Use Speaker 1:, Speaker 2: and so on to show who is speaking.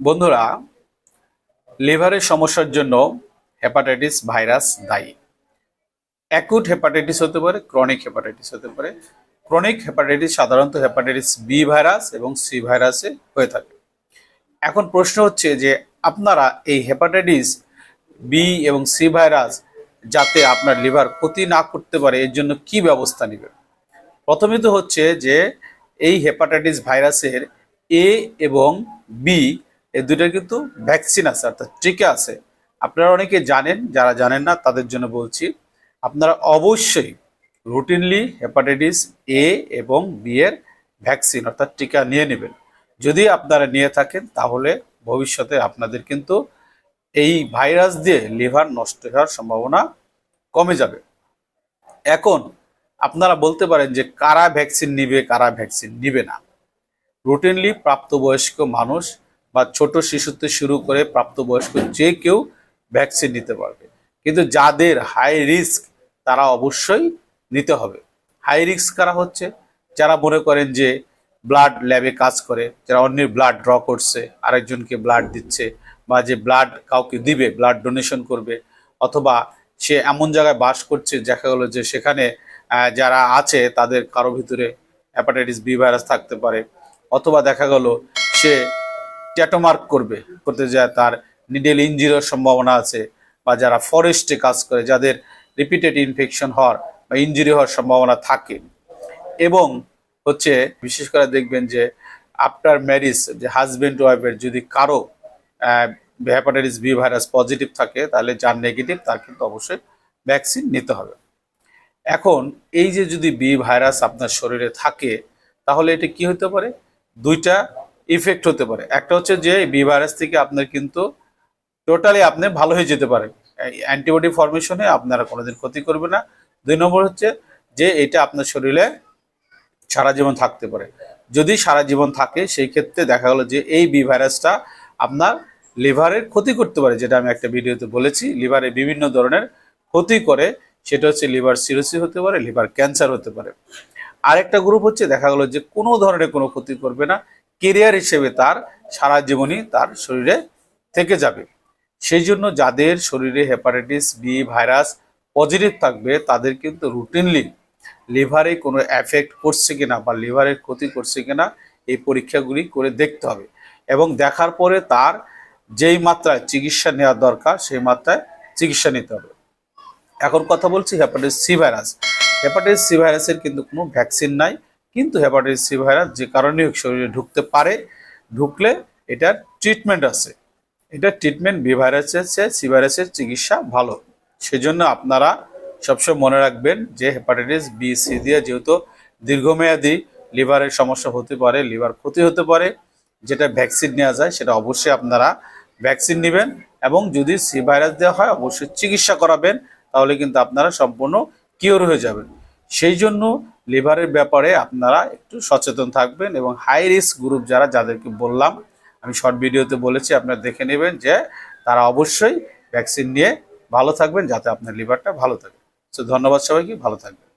Speaker 1: বন্ধুরা, লিভারের সমস্যার জন্য হেপাটাইটিস ভাইরাস দায়ী। অ্যাকুট হেপাটাইটিস হতে পারে ক্রনিক হেপাটাইটিস হতে পারে। ক্রনিক হেপাটাইটিস সাধারণত হেপাটাইটিস বি ভাইরাস এবং সি ভাইরাসে হয়ে থাকে। এখন প্রশ্ন হচ্ছে যে, আপনারা এই হেপাটাইটিস বি এবং সি ভাইরাস যাতে আপনার লিভার ক্ষতি না করতে পারে, এর জন্য কি ব্যবস্থা নেবেন? প্রথমে তো হচ্ছে যে, এই হেপাটাইটিস ভাইরাসের এ এবং বি এই দুইটার কিন্তু ভ্যাকসিন আছে, অর্থাৎ টিকা আছে। আপনারা অনেকে জানেন, যারা জানেন না, তাদের জন্য বলছি, আপনারা অবশ্যই রুটিনলি হেপাটাইটিস এ এবং বি এর ভ্যাকসিন অর্থাৎ টিকা নিয়ে নেবেন। যদি আপনারা নিয়ে থাকেন, তাহলে ভবিষ্যতে আপনাদের কিন্তু এই ভাইরাস দিয়ে লিভার নষ্ট হওয়ার সম্ভাবনা কমে যাবে। এখন আপনারা বলতে পারেন যে, কারা ভ্যাকসিন নিবে, কারা ভ্যাকসিন নিবে না। রুটিনলি প্রাপ্তবয়স্ক মানুষ বা ছোট শিশুতে শুরু করে প্রাপ্তবয়স্ক যে কেউ ভ্যাকসিন নিতে পারবে। কিন্তু যাদের হাই রিস্ক তারা অবশ্যই নিতে হবে। হাই রিস্ক কারা হচ্ছে? যারা মনে করেন যে ব্লাড ল্যাবে কাজ করে, যারা অন্যের ব্লাড ড্র করছে, আরেকজনকে ব্লাড দিচ্ছে বা যে ব্লাড কাউকে দিবে ব্লাড ডোনেশন করবে, অথবা সে এমন জায়গায় বাস করছে, দেখা গেলো যে সেখানে যারা আছে তাদের কারও ভিতরে হ্যাপাটাইটিস বি ভাইরাস থাকতে পারে, অথবা দেখা গেল সে ট্যাটোমার্ক করবে, করতে যায় তার নিডেল ইঞ্জিরির সম্ভাবনা আছে বা যারা ফরেস্টে কাজ করে, যাদের রিপিটেড ইনফেকশন হওয়ার বা ইঞ্জুরি হওয়ার সম্ভাবনা থাকে। এবং হচ্ছে বিশেষ করে দেখবেন যে আফটার ম্যারিজ যে হাজব্যান্ড ওয়াইফের যদি কারও হ্যাপাটাইটিস বি ভাইরাস পজিটিভ থাকে, তাহলে যার নেগেটিভ তার কিন্তু অবশ্যই ভ্যাকসিন নিতে হবে। এখন এই যে যদি বি ভাইরাস আপনার শরীরে থাকে, তাহলে এটা কি হতে পারে? দুইটা ইফেক্ট হতে পারে। একটা হচ্ছে যে বি ভাইরাস থেকে আপনার কিন্তু টোটালি আপনি ভালো হয়ে যেতে পারেন। অ্যান্টিবডি ফর্মেশনে আপনারা কোনোদিন ক্ষতি করবে না। দুই নম্বর হচ্ছে যে, এটা আপনার শরীরে সারা জীবন থাকতে পারে। যদি সারা জীবন থাকে, সেই ক্ষেত্রে দেখা গেলো যে, এই বি ভাইরাসটা আপনার লিভারের ক্ষতি করতে পারে, যেটা আমি একটা ভিডিওতে বলেছি। লিভারে বিভিন্ন ধরনের ক্ষতি করে, সেটা হচ্ছে লিভার সিরোসি হতে পারে, লিভার ক্যান্সার হতে পারে। আরেকটা গ্রুপ হচ্ছে, দেখা গেলো যে, কোনো ধরনের কোনো ক্ষতি করবে না। কেরিয়ার হিসেবে তার সারা জীবনই তার শরীরে থেকে যাবে। সেই জন্য যাদের শরীরে হেপাটাইটিস বি ভাইরাস পজিটিভ থাকবে, তাদের কিন্তু রুটিনলি লিভারে কোনো এফেক্ট করছে কিনা বা লিভারের ক্ষতি করছে কিনা এই পরীক্ষাগুলি করে দেখতে হবে। এবং দেখার পরে তার যেই মাত্রায় চিকিৎসা নেওয়া দরকার, সেই মাত্রায় চিকিৎসা নিতে হবে। এখন কথা বলছি hepatitis C virus hepatitis C ভাইরাসের কিন্তু কোনো ভ্যাকসিন নাই। কিন্তু হেপাটাইটিস সি ভাইরাস যে কারণে শরীরে ঢুকতে পারে, ঢুকলে এটার ট্রিটমেন্ট আছে। এটা ট্রিটমেন্ট বি ভাইরাসের চেয়ে সি ভাইরাসের চিকিৎসা ভালো। সেজন্য আপনারা সবসময় মনে রাখবেন যে হেপাটাইটিস বি সি দিয়ে যেহেতু দীর্ঘমেয়াদী লিভারের সমস্যা হতে পারে, লিভার ক্ষতি হতে পারে, যেটা ভ্যাকসিন নেওয়া যায় সেটা অবশ্যই আপনারা ভ্যাকসিন নেবেন এবং যদি সি ভাইরাস দেওয়া হয় অবশ্যই চিকিৎসা করাবেন, তাহলে কিন্তু আপনারা সম্পূর্ণ কিওর হয়ে যাবেন। সেই জন্য লিভারের ব্যাপারে আপনারা একটু সচেতন থাকবেন এবং হাই রিস্ক গ্রুপ যারা, যাদেরকে বললাম, আমি শর্ট ভিডিওতে বলেছি, আপনারা দেখে নেবেন যে তারা অবশ্যই ভ্যাকসিন নিয়ে ভালো থাকবেন, যাতে আপনার লিভারটা ভালো থাকে। তো ধন্যবাদ সবাইকে, ভালো থাকবেন।